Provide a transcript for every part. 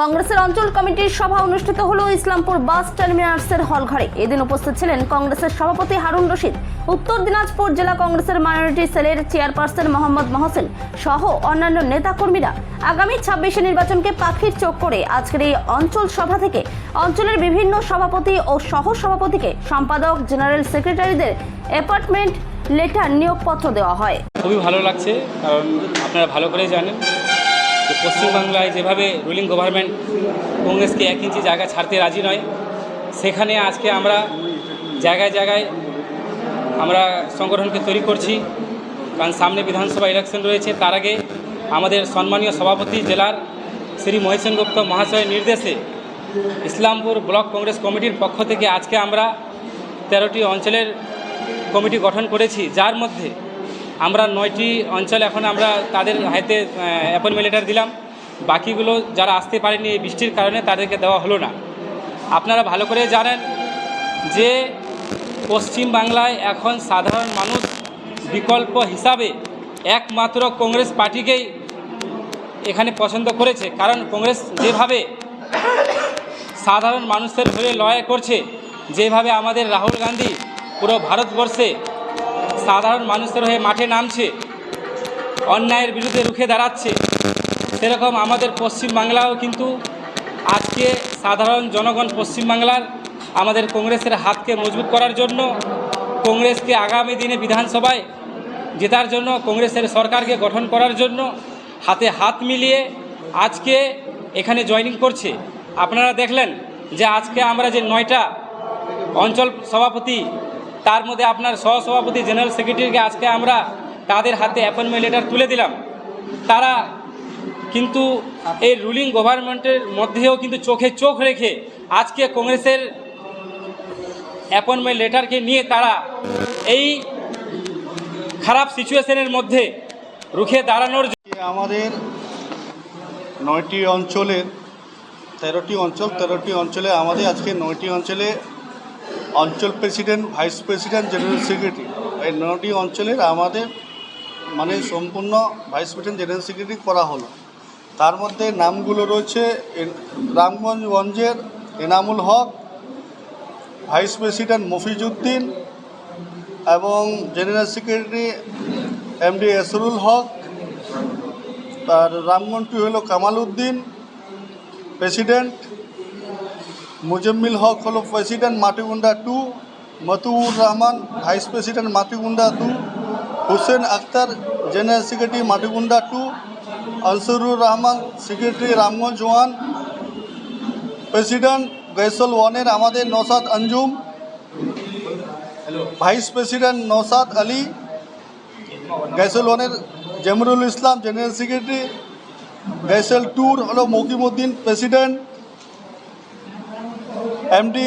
কংগ্রেসের অঞ্চল কমিটির সভা অনুষ্ঠিত হল ইসলামপুর বাস টার্মিনাসের হলঘরে। এদিন উপস্থিত ছিলেন কংগ্রেসের সভাপতি হারুন রশিদ। উত্তর দিনাজপুর জেলা কংগ্রেসের মাইনরিটি সেলের চেয়ারপারসন মোহাম্মদ মহসেন সহ অন্যান্য নেতাকর্মীরা আগামী ছাব্বিশে নির্বাচনকে পাখির চোখ করে আজকের এই অঞ্চল সভা থেকে অঞ্চলের বিভিন্ন সভাপতি ও সহ সভাপতিকে সম্পাদক, জেনারেল সেক্রেটারিদের অ্যাপার্টমেন্ট লেটার, নিয়োগপত্র দেওয়া হয়। খুবই ভালো লাগছে, কারণ আপনারা ভালো করেই জানেন। পশ্চিমবাংলায় যেভাবে রুলিং গভর্নমেন্ট কংগ্রেসকে এক ইঞ্চি জায়গা ছাড়তে রাজি নয়, সেখানে আজকে আমরা জায়গায় জায়গায় আমরা সংগঠনকে তৈরি করছি। কারণ সামনে বিধানসভা ইলেকশন রয়েছে, তার আগে আমাদের সম্মানীয় সভাপতি জেলার শ্রী মহেশন গুপ্ত মহাশয়ের নির্দেশে ইসলামপুর ব্লক কংগ্রেস কমিটির পক্ষ থেকে আজকে আমরা তেরোটি অঞ্চলের কমিটি গঠন করেছি, যার মধ্যে আমরা নয়টি অঞ্চল এখন আমরা তাদের হাতে অ্যাপয়েন্টমেন্ট লেটার দিলাম। বাকিগুলো যারা আসতে পারেনি এই বৃষ্টির কারণে তাদেরকে দেওয়া হলো না। আপনারা ভালো করে জানেন যে পশ্চিম বাংলায় এখন সাধারণ মানুষ বিকল্প হিসাবে একমাত্র কংগ্রেস পার্টিকেই এখানে পছন্দ করেছে। কারণ কংগ্রেস যেভাবে সাধারণ মানুষের হয়ে লড়াই করছে, যেভাবে আমাদের রাহুল গান্ধী পুরো ভারতবর্ষে সাধারণ মানুষের হয়ে মাঠে নামছে, অন্যায়ের বিরুদ্ধে রুখে দাঁড়াচ্ছে, সেরকম আমাদের পশ্চিমবাংলাও কিন্তু আজকে সাধারণ জনগণ পশ্চিমবাংলার আমাদের কংগ্রেসের হাতকে মজবুত করার জন্য, কংগ্রেসকে আগামী দিনে বিধানসভায় জেতার জন্য, কংগ্রেসের সরকারকে গঠন করার জন্য হাতে হাত মিলিয়ে আজকে এখানে জয়েনিং করছে। আপনারা দেখলেন যে আজকে আমরা যে নয়টা অঞ্চল সভাপতি তার মধ্যে আপনার সহসভাপতি জেনারেল সেক্রেটারিকে আজকে আমরা তাদের হাতে অ্যাপয়েন্টমেন্ট লেটার তুলে দিলাম। তারা কিন্তু এই রুলিং গভর্নমেন্টের মধ্যেও কিন্তু চোখে চোখ রেখে আজকে কংগ্রেসের অ্যাপয়েন্টমেন্ট লেটারকে নিয়ে তারা এই খারাপ সিচুয়েশনের মধ্যে রুখে দাঁড়ানোর আমাদের নয়টি অঞ্চলের তেরোটি অঞ্চল, তেরোটি অঞ্চলে আমাদের আজকে নয়টি অঞ্চলে অঞ্চল president, vice president, general secretary. এই নটি অঞ্চলের আমাদের মানে সম্পূর্ণ ভাইস প্রেসিডেন্ট, জেনারেল সেক্রেটারি করা হলো। তার মধ্যে নামগুলো রয়েছে রামগঞ্জগঞ্জের এনামুল হক, ভাইস প্রেসিডেন্ট মফিজউদ্দিন এবং general secretary MD Esrul Haque. আর রামগঞ্জটি হলো কামাল উদ্দিন, প্রেসিডেন্ট। মুজম্মিল হক হলো president Matigunda two, Matiur Rahman vice president Matigunda two Hussain Akhtar general secretary Matigunda two, Ansurur Rahman secretary Ramganj one, president Gaisal ওয়ানের আমাদের নসাদ আঞ্জুম, ভাইস প্রেসিডেন্ট নসাদ আলী গৈসল ওয়ানের Jamrul Islam general secretary Gaisal tour হলো Mokimuddin president MD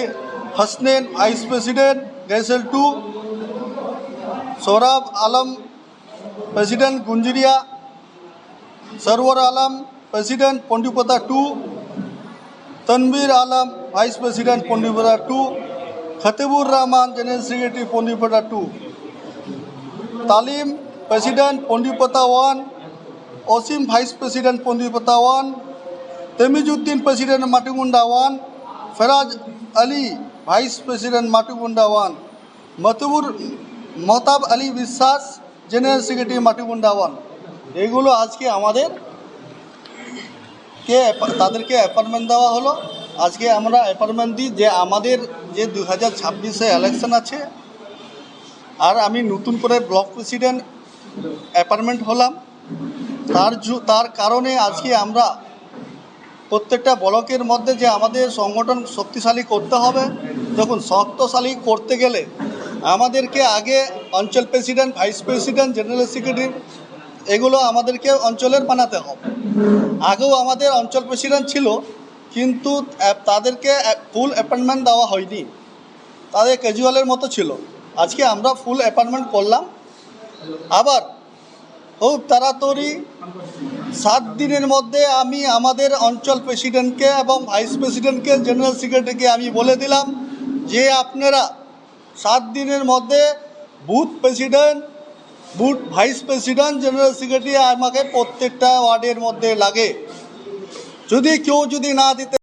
Hasnain vice president Gaisal two Sourav Alam president Gunjaria Sarwar Alam president Pandipata two Tanvir Alam vice president Pandipata two Khatibur Rahman general secretary Pandipata two Talim president Pandipata one Asim vice president Pandipata one Temizuddin president Matigunda one Feraz Ali vice president Matigunda one Motabur Motab Ali Biswas, general secretary মাটিগুন্ডা one এগুলো আজকে আমাদের কে তাদেরকে appointment দেওয়া হলো। আজকে আমরা appointment দিই যে আমাদের যে দু হাজার ছাব্বিশে ইলেকশন আছে, আর আমি নতুন করে ব্লক প্রেসিডেন্ট অ্যাপয়েন্টমেন্ট হলাম। তার তার কারণে আজকে আমরা প্রত্যেকটা ব্লকের মধ্যে যে আমাদের সংগঠন শক্তিশালী করতে হবে, দেখুন, শক্তশালী করতে গেলে আমাদেরকে আগে অঞ্চল president, vice president, general secretary, এগুলো আমাদেরকে অঞ্চলের বানাতে হবে। আগেও আমাদের অঞ্চল প্রেসিডেন্ট ছিল, কিন্তু তাদেরকে ফুল অ্যাপয়েন্টমেন্ট দেওয়া হয়নি। তাদের ক্যাজুয়ালের মতো ছিল। আজকে আমরা ফুল অ্যাপয়েন্টমেন্ট করলাম। আবার খুব তাড়াতাড়ি সাত দিনের মধ্যে আমি আমাদের অঞ্চল প্রেসিডেন্টকে এবং ভাইস প্রেসিডেন্টকে, জেনারেল সেক্রেটারিকে আমি বলে দিলাম যে আপনারা সাত দিনের মধ্যে booth president, booth vice president, general secretary আমাকে প্রত্যেকটা ওয়ার্ডের মধ্যে লাগে। যদি কেউ যদি না দিতে